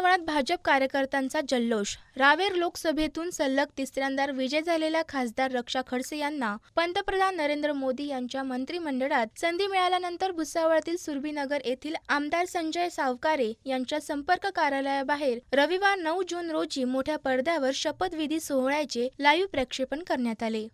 वातावरणात भाजप कार्यकर्त्यांचा जल्लोष. रावेर लोकसभेतून सलग तिसऱ्यांदा विजय झालेल्या खासदार रक्षा खडसे यांना पंतप्रधान नरेंद्र मोदी यांच्या मंत्रिमंडळात संधी मिळाल्यानंतर भुसावळातील सुरभीनगर येथील आमदार संजय सावकारे यांच्या संपर्क कार्यालयाबाहेर रविवार नऊ जून रोजी मोठ्या पडद्यावर शपथविधी सोहळ्याचे लाईव्ह प्रक्षेपण करण्यात आले.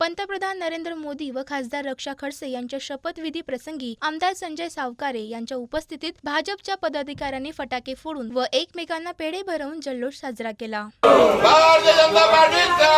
पंतप्रधान नरेंद्र मोदी व खासदार रक्षा खडसे यांच्या शपथविधी प्रसंगी आमदार संजय सावकारे यांच्या उपस्थितीत भाजपच्या पदाधिकाऱ्यांनी फटाके फोडून व एकमेकांना पेढे भरवून जल्लोष साजरा केला. भारतीय जनता पार्टीचा!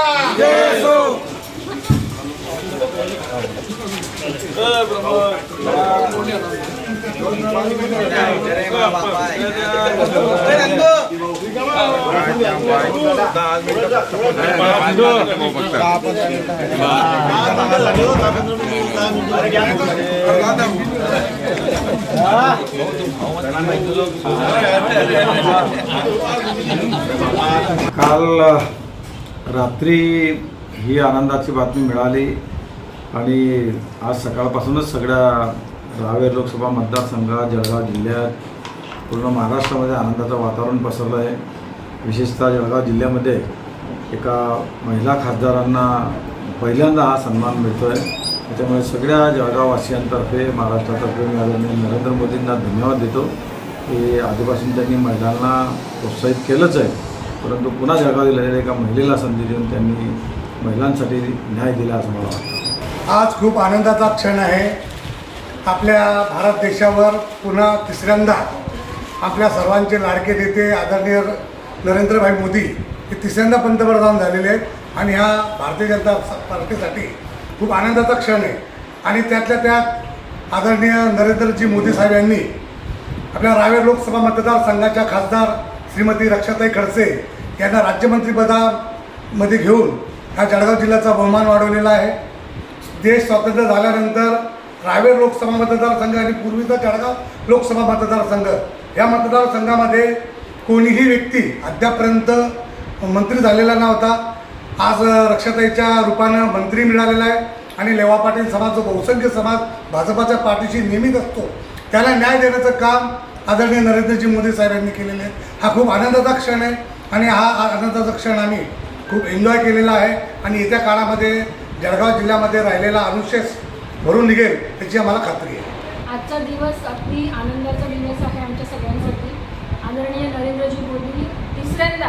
काल रात्री ही आनंदाची बातमी मिळाली आणि आज सकाळपासूनच सगळ्या रावेर लोकसभा मतदारसंघात जळगाव जिल्ह्यात पूर्ण महाराष्ट्रामध्ये आनंदाचं वातावरण पसरलं आहे विशेषतः जळगाव जिल्ह्यामध्ये एका महिला खासदारांना पहिल्यांदा हा सन्मान मिळतो आहे त्याच्यामुळे सगळ्या जळगाववासियांतर्फे महाराष्ट्रातर्फे मी आदरणीय नरेंद्र मोदींना धन्यवाद देतो की आधीपासून त्यांनी महिलांना प्रोत्साहित केलंच आहे. परंतु पुन्हा जळगाव जिल्ह्यातील एका महिलेला संधी देऊन त्यांनी महिलांसाठी न्याय दिला असं मला वाटतं. आज खूप आनंदाचा क्षण आहे. आपल्या भारत देशावर पुन्हा तिसऱ्यांदा आपल्या सर्वांचे लाडके नेते आदरणीय नरेंद्रभाई मोदी हे तिसऱ्यांदा पंतप्रधान झालेले आहेत आणि ह्या भारतीय जनता पार्टीसाठी खूप आनंदाचा क्षण आहे. आणि त्यातल्या त्यात आदरणीय नरेंद्रजी मोदी साहेब यांनी आपल्या रावेर लोकसभा मतदारसंघाच्या खासदार श्रीमती रक्षाताई खडसे यांना राज्यमंत्रीपदामध्ये घेऊन ह्या जळगाव जिल्ह्याचा बहुमान वाढवलेला आहे. देश स्वातंत्र्य झाल्यानंतर रावेर लोकसभा मतदारसंघ आणि पूर्वीचा जळगाव लोकसभा मतदारसंघ या मतदारसंघामध्ये कोणीही व्यक्ती अद्यापर्यंत मंत्री झालेला नव्हता आज रक्षाताईच्या रूपानं मंत्री मिळालेला आहे. आणि लेवा पाटील समाज जो बहुसंख्य समाज भाजपाच्या पाठीशी नेहमीच असतो त्याला न्याय देण्याचं काम आदरणीय नरेंद्रजी मोदी साहेबांनी केलेलं आहे. हा खूप आनंदाचा क्षण आहे आणि हा आनंदाचा क्षण आम्ही खूप एन्जॉय केलेला आहे. आणि येत्या काळामध्ये जळगाव जिल्ह्यामध्ये राहिलेला अनुशेष भरून निघेल याची आम्हाला खात्री आहे. आजचा दिवस अगदी आनंदाचा दिवस आहे आमच्या सगळ्यांसाठी आदरणीय नरेंद्रजी मोदी तिसऱ्यांदा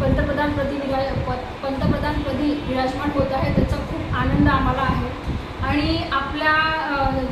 पंतप्रधानपदी विरा प- पंतप्रधानपदी विराजमान होत आहे. त्याचा खूप आनंद आम्हाला आहे. आणि आपल्या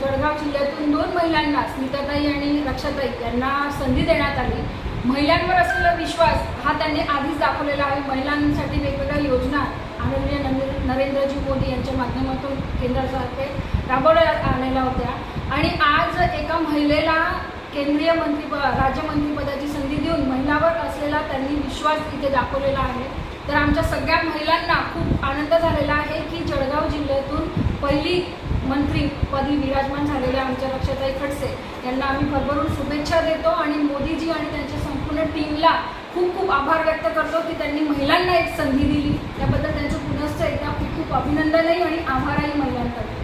जळगाव जिल्ह्यातून दोन महिलांना स्मिताताई आणि रक्षाताई यांना संधी देण्यात आली. महिलांवर असलेला विश्वास हा त्यांनी आधीच दाखवलेला आहे. महिलांसाठी वेगवेगळ्या योजना आदरणीय नरेंद्र नरेंद्रजी मोदी यांच्या माध्यमातून केंद्रातर्फे राबवल्या आलेल्या होत्या. आणि आज एका महिलेला केंद्रीय मंत्री राज्यमंत्रीपदाची संधी देऊन महिलावर असलेला त्यांनी विश्वास इथे दाखवलेला आहे. तर आमच्या सगळ्या महिलांना खूप आनंद झालेला आहे की जळगाव जिल्ह्यातून पहिली मंत्रीपदी विराजमान झालेल्या आमच्या रक्षाताई खडसे यांना आम्ही भरभरून शुभेच्छा देतो आणि मोदीजी आणि त्यांच्या संपूर्ण टीमला खूप खूप आभार व्यक्त करतो की त्यांनी महिलांना एक संधी दिली. त्याबद्दल त्यांचं पुनश्च एकदा खूप खूप अभिनंदनही आणि आभारही महिलांकडे.